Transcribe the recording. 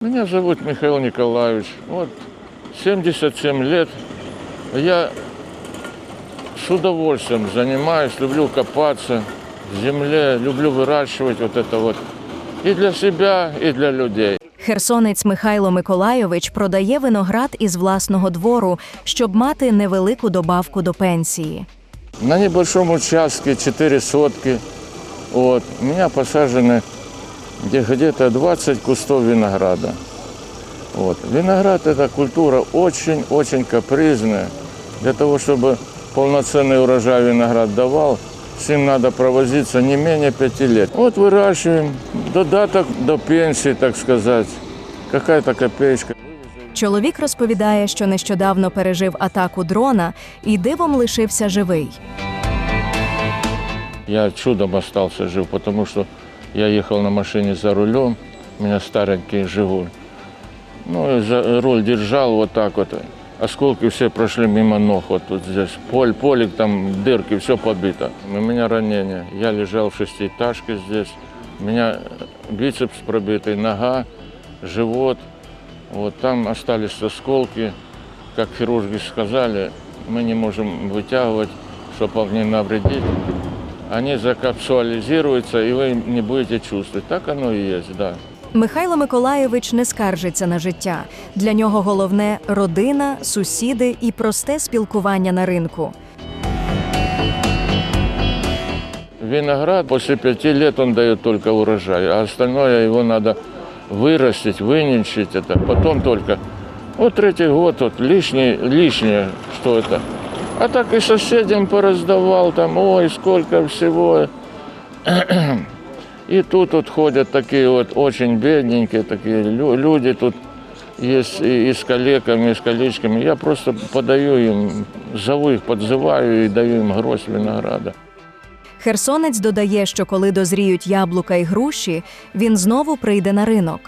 Меня зовут Михаил Николаевич. Вот 77 лет. Я с удовольствием занимаюсь, люблю копаться в земле, люблю выращивать вот это вот и для себя, и для людей. Херсонець Михайло Миколайович продає виноград із власного двору, щоб мати невелику добавку до пенсії. На небольшом участке 4 сотки. Вот. У меня посажены где- где-то 20 кустов винограда. Вот. Виноград – это культура очень-очень капризная. Для того, чтобы полноценный урожай виноград давал, с ним надо провозиться не менее пяти лет. Вот выращиваем, додаток до пенсии, так сказать. Какая-то копеечка. Чоловік розповідає, що нещодавно пережив атаку дрона і дивом лишився живий. Я чудом остался жив, потому что я ехал на машине за рулем, у меня старенький «Жигуль». Ну, и за руль держал вот так вот. Осколки все прошли мимо ног, вот тут здесь. Поль, полик, там дырки, все побито. У меня ранение. Я лежал в шестиэтажке здесь. У меня бицепс пробитый, нога, живот. Вот там остались осколки. Как хирурги сказали, мы не можем вытягивать, чтобы не навредить они закапсуализируются, и вы не будете чувствовать. Так оно и есть, да. Михайло Миколайович не скаржиться на життя. Для нього головне родина, сусіди і просте спілкування на ринку. Виноград после пяти лет он дает только урожай, а остальное его надо вырастить, выненчить это, потом только. Вот третий год, вот лишнее, лишнее, что это. а так и соседям пораздавал, там, ой, сколько всего. И тут вот ходят такие вот очень бедненькие такие люди тут есть и, и с коллегами, и с коллежками. Я просто подаю им, зову их, подзываю и даю им гроздь винограда. Херсонець додає, що коли дозріють яблука і груші, він знову прийде на ринок.